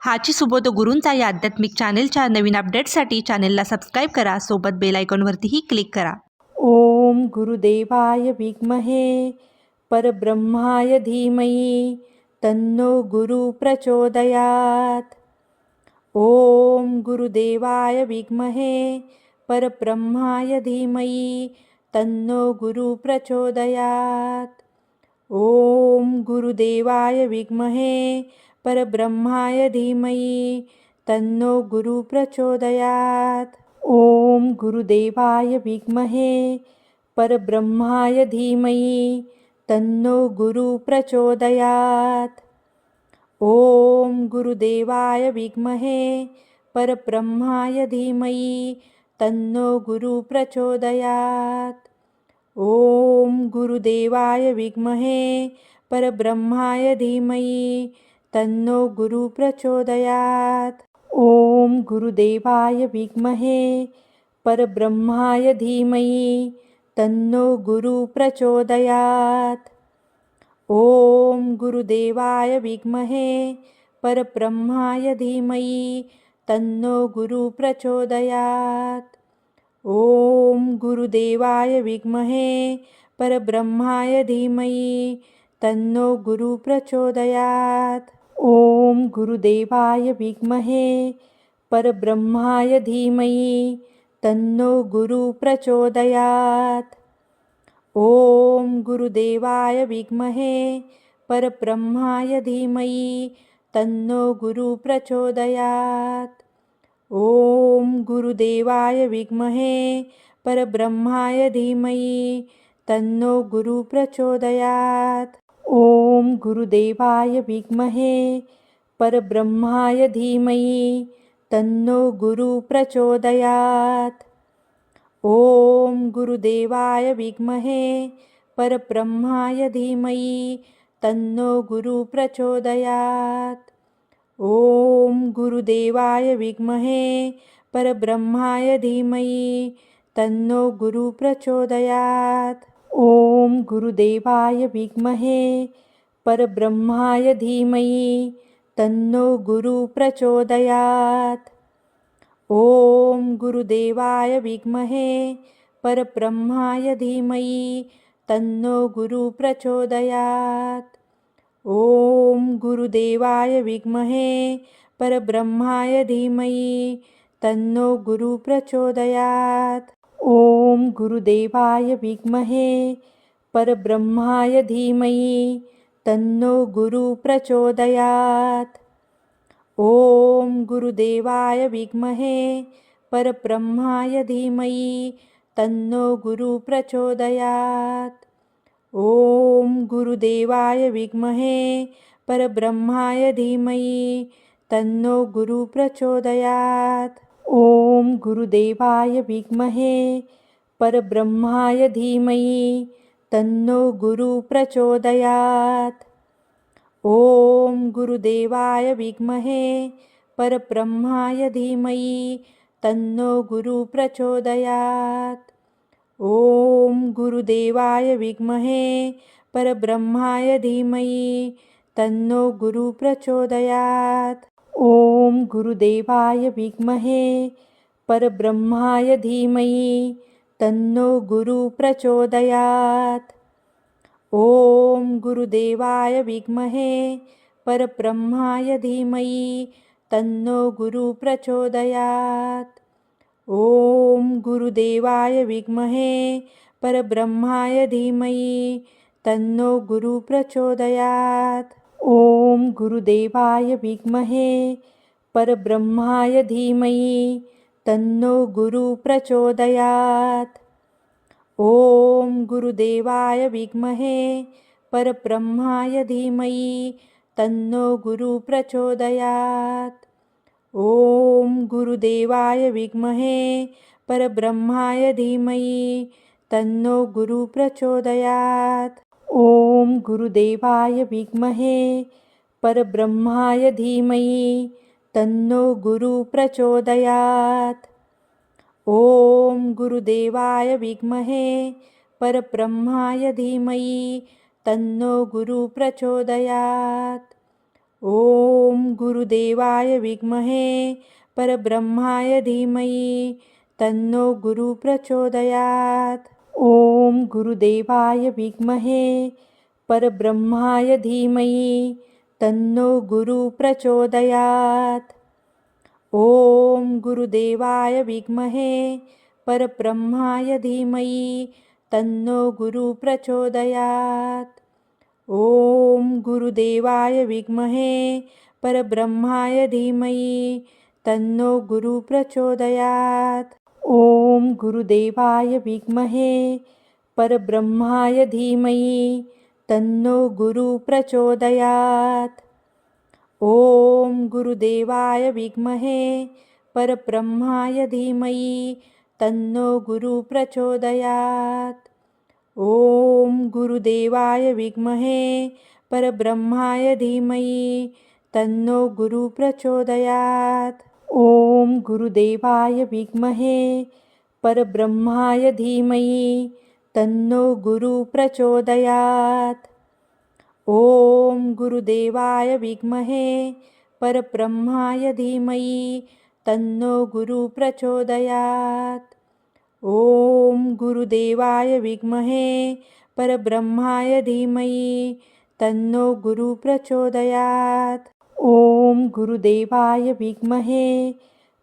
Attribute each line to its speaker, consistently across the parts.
Speaker 1: हाची सुबोध गुरूंचा या आध्यात्मिक चॅनेलच्या नवीन अपडेटसाठी चॅनेलला सबस्क्राईब करा सोबत बेल आयकॉनवरतीही क्लिक करा.
Speaker 2: ओम गुरुदेवाय विद्महे परब्रह्माय धीमयी तन्नो गुरु प्रचोदयात्. ओम गुरुदेवाय विद्महे परब्रह्माय धीमयी तन्नो गुरु प्रचोदयात्. ॐ गुरुदेवाय विद्महे परब्रह्माय धीमहि तन्नो गुरु प्रचोदयात। ॐ गुरुदेवाय विद्महे परब्रह्माय धीमहि तन्नो गुरु प्रचोदयात। ॐ गुरुदेवाय विद्महे परब्रह्माय धीमहि तन्नो गुरु प्रचोदयात्। ॐ गुरुदेवाय विद्महे परब्रह्माय धीमयी तन्नो गुरु प्रचोदयात। ॐ गुरुदेवाय विद्महे परब्रह्माय धीमयी तन्नो गुरु प्रचोदयात। ॐ गुरुदेवाय विद्महे परब्रह्माय धीमयी तन्नो गुरु प्रचोदयात्। ॐ गुरुदेवाय विद्महे परब्रह्माय धीमहि तन्नो गुरु प्रचोदयात। ॐ गुरुदेवाय विद्महे परब्रह्माय धीमहि तन्नो गुरु प्रचोदयात। ॐ गुरुदेवाय विद्महे परब्रह्माय धीमहि तन्नो गुरु प्रचोदयात्। ॐ गुरुदेवाय विद्महे परब्रह्माय धीमहि तन्नो गुरु प्रचोदयात। ॐ गुरुदेवाय विद्महे परब्रह्माय धीमहि तन्नो गुरु प्रचोदयात। ॐ गुरुदेवाय विद्महे परब्रह्माय धीमहि तन्नो गुरु प्रचोदयात। ॐ गुरुदेवाय विद्महे परब्रह्माय धीमहि तन्नो गुरु प्रचोदयात। ॐ गुरुदेवाय विद्महे परब्रह्माय धीमहि तन्नो गुरु प्रचोदयात। ॐ गुरुदेवाय विद्महे परब्रह्माय धीमहि तन्नो गुरु प्रचोदयात्। ॐ गुरुदेवाय विद्महे परब्रह्माय धीमयी तन्नो गुरु प्रचोदयात। ॐ गुरुदेवाय विद्महे परब्रह्माय धीमयी तन्नो गुरु प्रचोदयात। ॐ गुरुदेवाय विद्महे परब्रह्माय धीमयी तन्नो गुरु प्रचोदयात। ॐ गुरुदेवाय विद्महे परब्रह्माय धीमहि तन्नो गुरु प्रचोदयात। ॐ गुरुदेवाय विद्महे परब्रह्माय धीमहि तन्नो गुरु प्रचोदयात। ॐ गुरुदेवाय विद्महे परब्रह्माय धीमहि तन्नो गुरु प्रचोदयात। ॐ गुरुदेवाय विद्महे परब्रह्माय धीमहि तन्नो गुरु प्रचोदयात। ॐ गुरुदेवाय विद्महे परब्रह्माय धीमहि तन्नो गुरु प्रचोदयात। ॐ गुरुदेवाय विद्महे परब्रह्माय धीमहि तन्नो गुरु प्रचोदयात्। ॐ गुरुदेवाय विद्महे परब्रह्माय धीमयी तन्नो गुरु प्रचोदयात। ॐ गुरुदेवाय विद्महे परब्रह्माय धीमयी तन्नो गुरु प्रचोदयात। ॐ गुरुदेवाय विद्महे परब्रह्माय धीमयी तन्नो गुरु प्रचोदयात। ॐ गुरुदेवाय विद्महे परब्रह्माय धीमयी तन्नो गुरु प्रचोदयात। ॐ गुरुदेवाय विद्महे परब्रह्माय धीमयी तन्नो गुरु प्रचोदयात। ॐ गुरुदेवाय विद्महे परब्रह्माय धीमयी तन्नो गुरु प्रचोदयात। ॐ गुरुदेवाय विद्महे परब्रह्माय धीमहि तन्नो गुरु प्रचोदयात। ॐ गुरुदेवाय विद्महे परब्रह्माय धीमहि तन्नो गुरु प्रचोदयात। ॐ गुरुदेवाय विद्महे परब्रह्माय धीमहि तन्नो गुरु प्रचोदयात। ॐ गुरुदेवाय विद्महे परब्रह्माय धीमहि तन्नो गुरु प्रचोदयात। ॐ गुरुदेवाय विद्महे परब्रह्माय धीमहि तन्नो गुरु प्रचोदयात। ॐ गुरुदेवाय विद्महे परब्रह्माय धीमहि तन्नो गुरु प्रचोदयात्। ॐ गुरुदेवाय विद्महे परब्रह्माय धीमयी तन्नो गुरु प्रचोदयात। ॐ गुरुदेवाय विद्महे परब्रह्माय धीमयी तन्नो गुरु प्रचोदयात। ॐ गुरुदेवाय विद्महे परब्रह्माय धीमयी तन्नो गुरु प्रचोदयात। ॐ गुरुदेवाय विद्महे परब्रह्माय धीमहि तन्नो गुरु प्रचोदयात। ॐ गुरुदेवाय विद्महे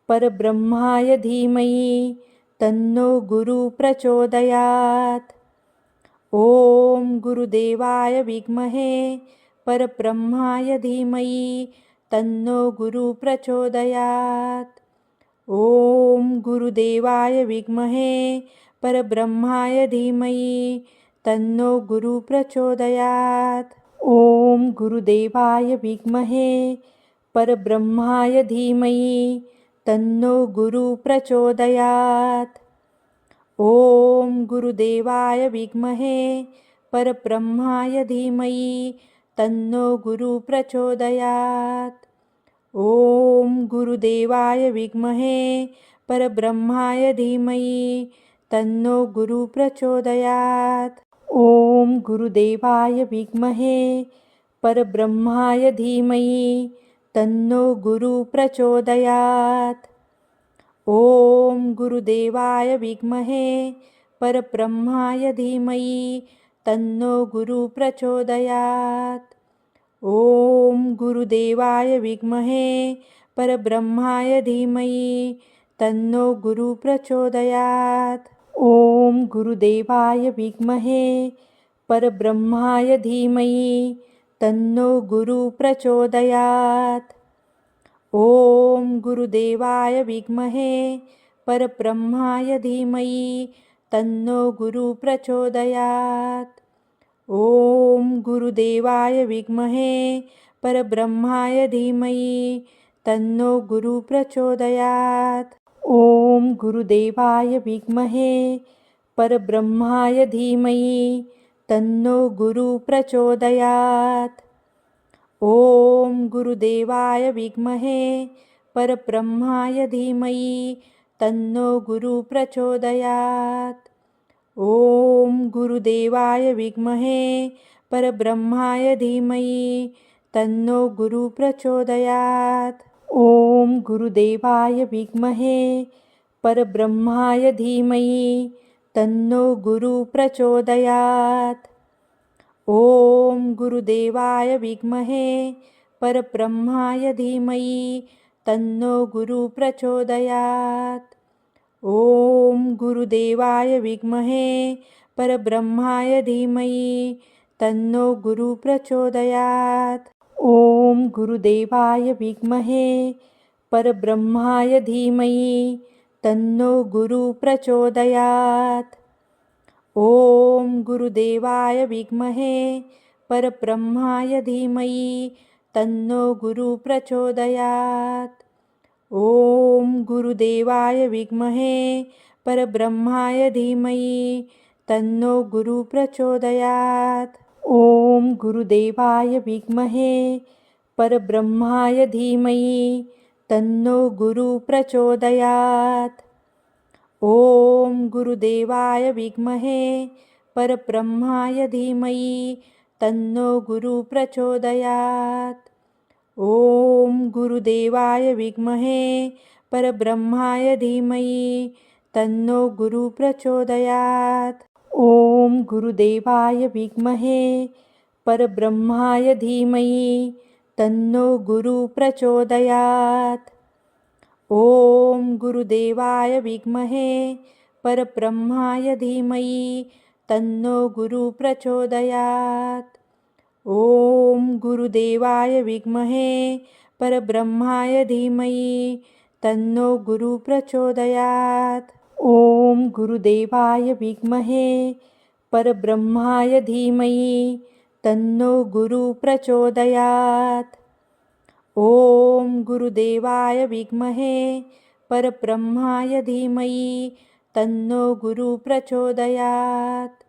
Speaker 2: परब्रह्माय धीमहि तन्नो गुरु प्रचोदयात। ॐ गुरुदेवाय विद्महे परब्रह्माय धीमहि तन्नो गुरु प्रचोदयात्। ॐ गुरुदेवाय विद्महे परब्रह्माय धीमहि तन्नो गुरु प्रचोदयात। ॐ गुरुदेवाय विद्महे परब्रह्माय धीमहि तन्नो गुरु प्रचोदयात। ॐ गुरुदेवाय विद्महे परब्रह्माय धीमहि तन्नो गुरु प्रचोदयात्। ॐ गुरुदेवाय विद्महे परब्रह्माय धीमयी तन्नो गुरु प्रचोदयात। ॐ गुरुदेवाय विद्महे परब्रह्माय धीमयी तन्नो गुरु प्रचोदयात। ॐ गुरुदेवाय विद्महे परब्रह्माय धीमयी तन्नो गुरु प्रचोदयात्। ॐ गुरुदेवाय विद्महे परब्रह्माय धीमहि तन्नो गुरु प्रचोदयात। ॐ गुरुदेवाय विद्महे परब्रह्माय धीमहि तन्नो गुरु प्रचोदयात। ॐ गुरुदेवाय विद्महे परब्रह्माय धीमहि तन्नो गुरु प्रचोदयात। ॐ गुरुदेवाय विद्महे परब्रह्माय धीमहि तन्नो गुरु प्रचोदयात। ॐ गुरुदेवाय विद्महे परब्रह्माय धीमहि तन्नो गुरु प्रचोदयात। ॐ गुरुदेवाय विद्महे परब्रह्माय धीमहि तन्नो गुरु प्रचोदयात। ॐ गुरुदेवाय विद्महे परब्रह्माय धीमहि तन्नो गुरु प्रचोदयात। ॐ गुरुदेवाय विद्महे परब्रह्माय धीमहि तन्नो गुरु प्रचोदयात। ॐ गुरुदेवाय विद्महे परब्रह्माय धीमहि तन्नो गुरु प्रचोदयात्। ॐ गुरुदेवाय विद्महे परब्रह्माय धीमयी तन्नो गुरु प्रचोदयात। ॐ गुरुदेवाय विद्महे परब्रह्माय धीमयी तन्नो गुरु प्रचोदयात। ॐ गुरुदेवाय विद्महे परब्रह्माय धीमयी तन्नो गुरु प्रचोदयात। ॐ गुरुदेवाय विद्महे परब्रह्माय धीमयी तन्नो गुरु प्रचोदयात। ॐ गुरुदेवाय विद्महे परब्रह्माय धीमयी तन्नो गुरु प्रचोदयात। ॐ गुरुदेवाय विद्महे परब्रह्माय धीमयी तन्नो गुरु प्रचोदयात। ॐ गुरुदेवाय विद्महे परब्रह्माय धीमहि तन्नो गुरु प्रचोदयात। ॐ गुरुदेवाय विद्महे परब्रह्माय धीमहि तन्नो गुरु प्रचोदयात। ॐ गुरुदेवाय विद्महे परब्रह्माय धीमहि तन्नो गुरु प्रचोदयात। ॐ गुरुदेवाय विद्महे परब्रह्माय धीमहि तन्नो गुरु प्रचोदयात। ॐ गुरुदेवाय विद्महे परब्रह्माय धीमहि तन्नो गुरु प्रचोदयात। ॐ गुरुदेवाय विद्महे परब्रह्माय धीमहि तन्नो गुरु प्रचोदयात्।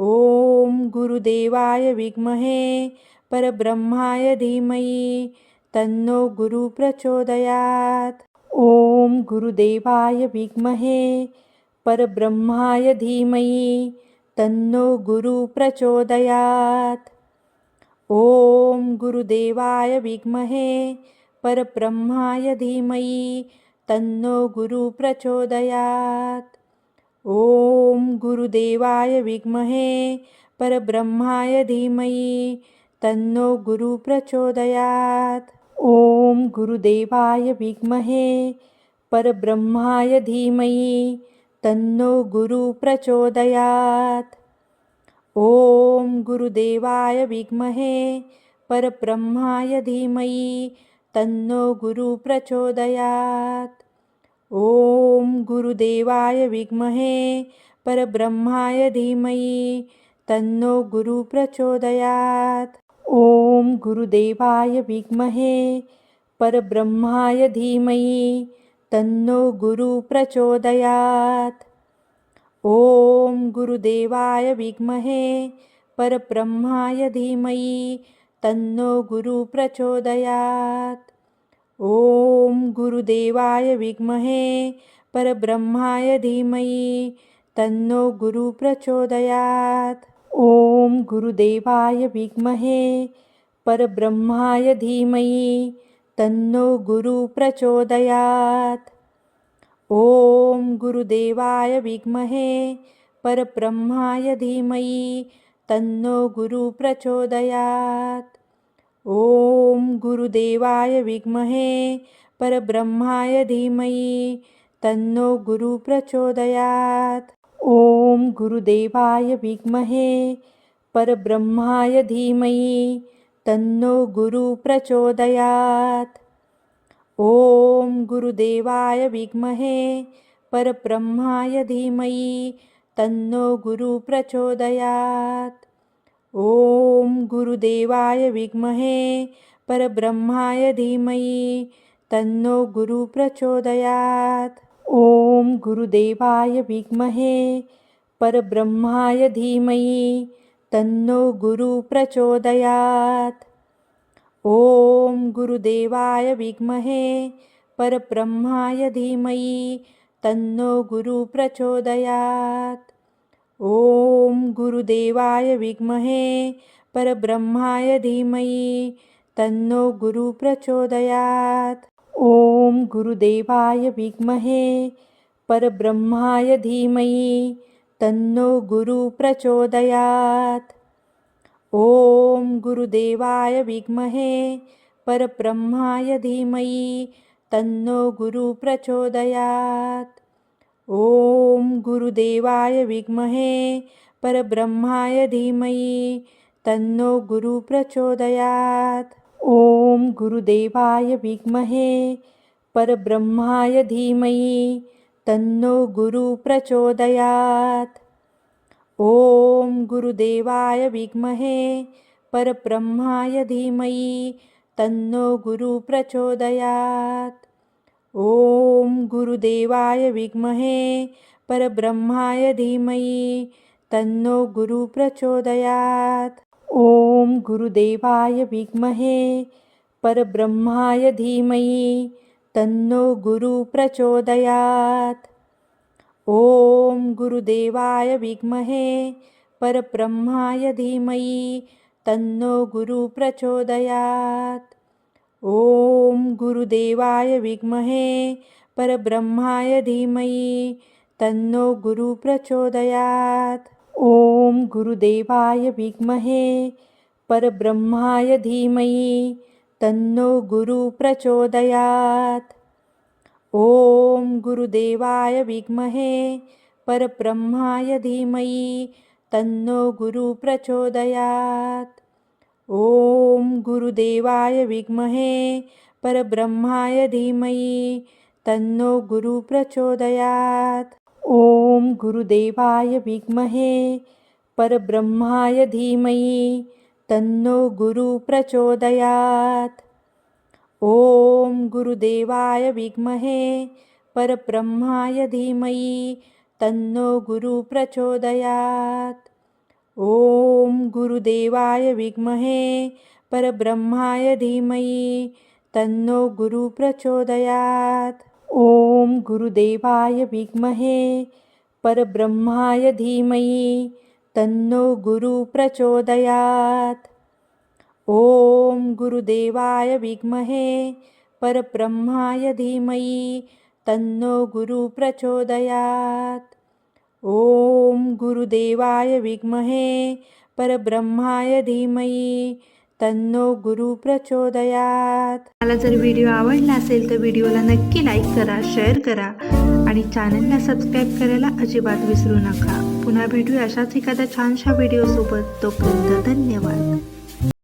Speaker 2: ॐ गुरुदेवाय विद्महे परब्रह्माय धीमयी तन्नो गुरु प्रचोदयात। ॐ गुरुदेवाय विद्महे परब्रह्माय धीमयी तन्नो गुरु प्रचोदयात। ॐ गुरुदेवाय विद्महे परब्रह्माय धीमयी तन्नो गुरु प्रचोदयात। ॐ गुरुदेवाय विद्महे परब्रह्माय धीमयी तन्नो गुरु प्रचोदयात। ॐ गुरुदेवाय विद्महे परब्रह्माय धीमयी तन्नो गुरु प्रचोदयात। ॐ गुरुदेवाय विद्महे परब्रह्माय धीमयी तन्नो गुरु प्रचोदयात। ॐ गुरुदेवाय विद्महे परब्रह्माय धीमहि तन्नो गुरु प्रचोदयात। ॐ गुरुदेवाय विद्महे परब्रह्माय धीमहि तन्नो गुरु प्रचोदयात। ॐ गुरुदेवाय विद्महे परब्रह्माय धीमहि तन्नो गुरु प्रचोदयात। ॐ गुरुदेवाय विद्महे परब्रह्माय धीमयी तन्नो गुरु प्रचोदयात। ॐ गुरुदेवाय विद्महे परब्रह्माय धीमयी तन्नो गुरु प्रचोदयात। ॐ गुरुदेवाय विद्महे परब्रह्माय धीमयी तन्नो गुरु प्रचोदयात। ॐ गुरुदेवाय विद्महे परब्रह्माय धीमयी तन्नो गुरु प्रचोदयात। ॐ गुरुदेवाय विद्महे परब्रह्माय धीमयी तन्नो गुरु प्रचोदयात। ॐ गुरुदेवाय विद्महे परब्रह्माय धीमयी तन्नो गुरु प्रचोदयात। ॐ गुरुदेवाय विद्महे परब्रह्माय धीमहि तन्नो गुरु प्रचोदयात। ॐ गुरुदेवाय विद्महे परब्रह्माय धीमहि तन्नो गुरु प्रचोदयात। ॐ गुरुदेवाय विद्महे परब्रह्माय धीमहि तन्नो गुरु प्रचोदयात्। ॐ गुरुदेवाय विद्महे परब्रह्माय धीमहि तन्नो गुरु प्रचोदयात। ॐ गुरुदेवाय विद्महे परब्रह्माय धीमहि तन्नो गुरु प्रचोदयात। ॐ गुरुदेवाय विद्महे परब्रह्माय धीमहि तन्नो गुरु प्रचोदयात्। ॐ गुरुदेवाय विद्महे परब्रह्माय धीमहि तन्नो गुरुप्रचोदयात् ॐ गुरुदेवाय विद्महे परब्रह्माय धीमहि तन्नो गुरुप्रचोदयात् ॐ गुरुदेवाय विद्महे परब्रह्माय धीमहि तन्नो गुरुप्रचोदयात् ॐ गुरुदेवाय विद्महे परब्रह्माय धीमहि तन्नो गुरु प्रचोदयात् ॐ गुरुदेवाय विद्महे परब्रह्माय धीमहि तन्नो गुरु प्रचोदयात् ॐ गुरुदेवाय विद्महे परब्रह्माय धीमहि तन्नो गुरु प्रचोदयात् ॐ गुरुदेवाय विद्महे परब्रह्माय धीमहि तन्नो गुरुप्रचोदयात् ॐ गुरुदेवाय विद्महे परब्रह्माय धीमहि तन्नो गुरुप्रचोदयात् ॐ गुरुदेवाय विद्महे परब्रह्माय धीमहि तन्नो गुरुप्रचोदयात् ॐ गुरुदेवाय विद्महे परब्रह्माय धीमहि तन्नो गुरु ओम ॐ गुरुदेवाय विद्महे परब्रह्माय धीमयी तन्नो गुरु प्रचोदयात्। ॐ गुरुदेवाय विद्महे परब्रह्माय धीमयी तन्नो गुरु प्रचोदयात्। ॐ गुरुदेवाय विद्महे परब्रह्माय धीमयी तन्नो गुरु प्रचोदयात्। ॐ गुरुदेवाय विद्महे परब्रह्माय धीमहि तन्नो गुरु प्रचोदयात्। ॐ गुरुदेवाय विद्महे परब्रह्माय धीमयी तन्नो गुरु प्रचोदयात्। ॐ गुरुदेवाय विद्महे परब्रह्माय धीमयी तन्नो गुरु प्रचोदयात.
Speaker 1: मला जर व्हिडिओ आवडला असेल तर व्हिडिओला नक्की लाईक करा शेअर करा आणि चॅनलला सबस्क्राईब करायला अजिबात विसरू नका. पुन्हा भेटूया अशाच एखाद्या छानशा व्हिडिओसोबत तोपर्यंत धन्यवाद.